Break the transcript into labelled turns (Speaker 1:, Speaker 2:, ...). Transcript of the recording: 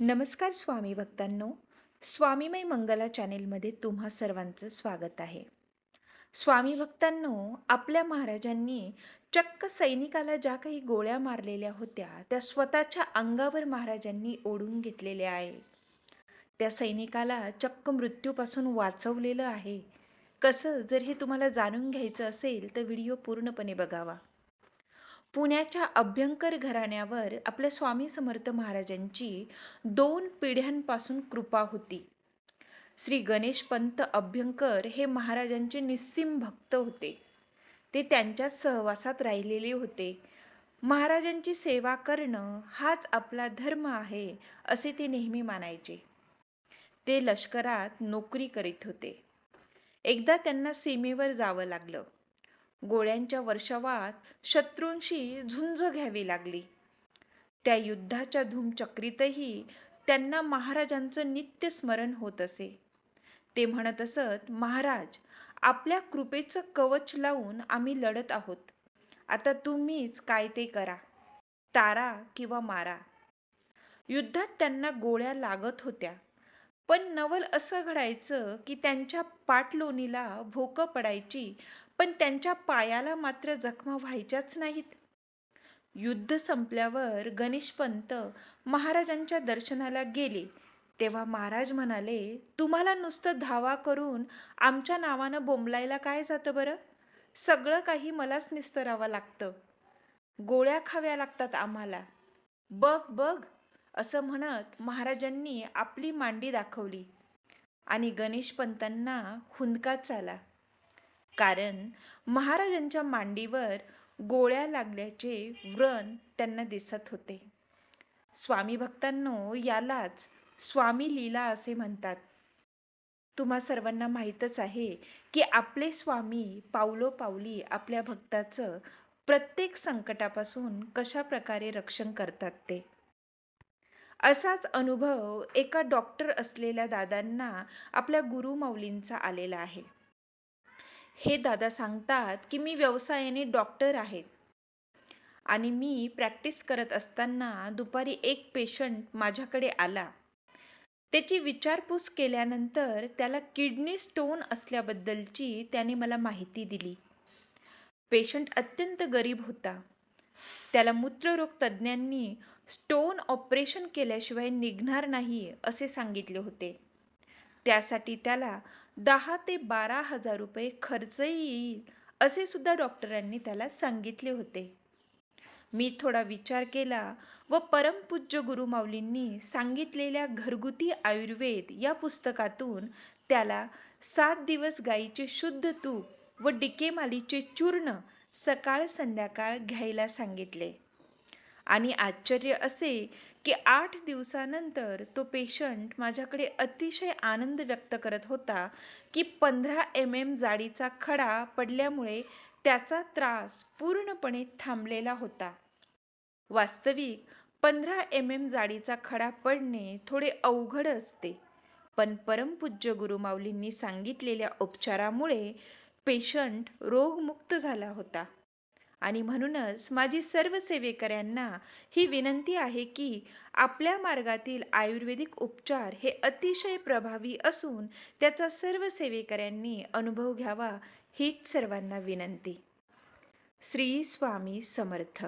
Speaker 1: नमस्कार स्वामी भक्तांनो स्वामीमय मंगला चॅनेलमध्ये तुम्हा सर्वांचं स्वागत आहे. स्वामी भक्तांनो आपल्या महाराजांनी चक्क सैनिकाला ज्या काही गोळ्या मारलेल्या होत्या त्या स्वतःच्या अंगावर महाराजांनी ओढून घेतलेल्या आहे त्या सैनिकाला चक्क मृत्यूपासून वाचवलेलं आहे. कसं जर हे तुम्हाला जाणून घ्यायचं असेल तर व्हिडिओ पूर्णपणे बघावा. पुण्याच्या अभ्यंकर घराण्यावर आपल्या स्वामी समर्थ महाराजांची दोन पिढ्यांपासून कृपा होती. श्री गणेश पंत अभ्यंकर हे महाराजांचे निस्सीम भक्त होते. ते त्यांच्या सहवासात राहिलेले होते. महाराजांची सेवा करणं हाच आपला धर्म आहे असे ते नेहमी मानायचे. ते लष्करात नोकरी करीत होते. एकदा त्यांना सीमेवर जावं लागलं. गोळ्यांच्या वर्षावात शत्रूंशी झुंज घ्यावी लागली. त्या युद्धाच्या धूमचक्रीतही त्यांना महाराजांचं नित्य स्मरण होत असे. ते म्हणत असत महाराज आपल्या कृपेचं कवच लावून आम्ही लढत आहोत. आता तुम्हीच काय ते करा. तारा किंवा मारा. युद्धात त्यांना गोळ्या लागत होत्या. पण नवल असं घडायचं की त्यांच्या पाटलोनीला भोकं पडायची पण त्यांच्या पायाला मात्र जखमा व्हायच्याच नाहीत. युद्ध संपल्यावर गणेशपंत महाराजांच्या दर्शनाला गेले. तेव्हा महाराज म्हणाले तुम्हाला नुसतं धावा करून आमच्या नावानं बोंबलायला काय जातं बरं? सगळं काही मलाच निस्तरावं लागतं. गोळ्या खाव्या लागतात आम्हाला. बघ बघ असं म्हणत महाराजांनी आपली मांडी दाखवली आणि गणेशपंतांना हुंदकाच आला कारण महाराजांच्या मांडीवर गोळ्या लागल्याचे व्रण त्यांना दिसत होते. स्वामी भक्तांनो यालाच स्वामी लीला असे म्हणतात. तुम्हा सर्वांना माहीतच आहे की आपले स्वामी पावलो पावली आपल्या भक्ताचं प्रत्येक संकटापासून कशा प्रकारे रक्षण करतात ते? असाच अनुभव एका डॉक्टर असलेल्या दादांना आपल्या गुरुमाऊलींचा आलेला आहे. हे दादा सांगतात की मी व्यवसायाने डॉक्टर आहेत आणि मी प्रॅक्टिस करत असताना दुपारी एक पेशंट माझ्याकडे आला. त्याची विचारपूस केल्यानंतर त्याला किडनी स्टोन असल्याबद्दलची त्याने मला माहिती दिली. पेशंट अत्यंत गरीब होता. त्याला मूत्ररोग तज्ज्ञांनी स्टोन ऑपरेशन केल्याशिवाय निघणार नाही असे सांगितले होते. त्यासाठी त्याला दहा ते बारा हजार रुपये खर्च येईल असे सुद्धा डॉक्टरांनी त्याला सांगितले होते. मी थोडा विचार केला व परमपूज्य गुरुमाऊलींनी सांगितलेल्या घरगुती आयुर्वेद या पुस्तकातून त्याला सात दिवस गाईचे शुद्ध तूप व डिकेमालीचे चूर्ण सकाळ संध्याकाळ घ्यायला सांगितले. आणि आश्चर्य असे की आठ दिवसानंतर तो पेशंट माझ्याकडे अतिशय आनंद व्यक्त करत होता की पंधरा एम एम जाडीचा खडा पडल्यामुळे त्याचा त्रास पूर्णपणे थांबलेला होता. वास्तविक पंधरा एम एम जाडीचा खडा पडणे थोडे अवघड असते. पण परमपूज्य गुरुमाऊलींनी सांगितलेल्या उपचारामुळे पेशंट रोगमुक्त झाला होता. आणि म्हणूनच माझी सर्व सेवेकऱ्यांना ही विनंती आहे की आपल्या मार्गातील आयुर्वेदिक उपचार हे अतिशय प्रभावी असून त्याचा सर्व सेवेकऱ्यांनी अनुभव घ्यावा हीच सर्वांना विनंती. श्री स्वामी समर्थ.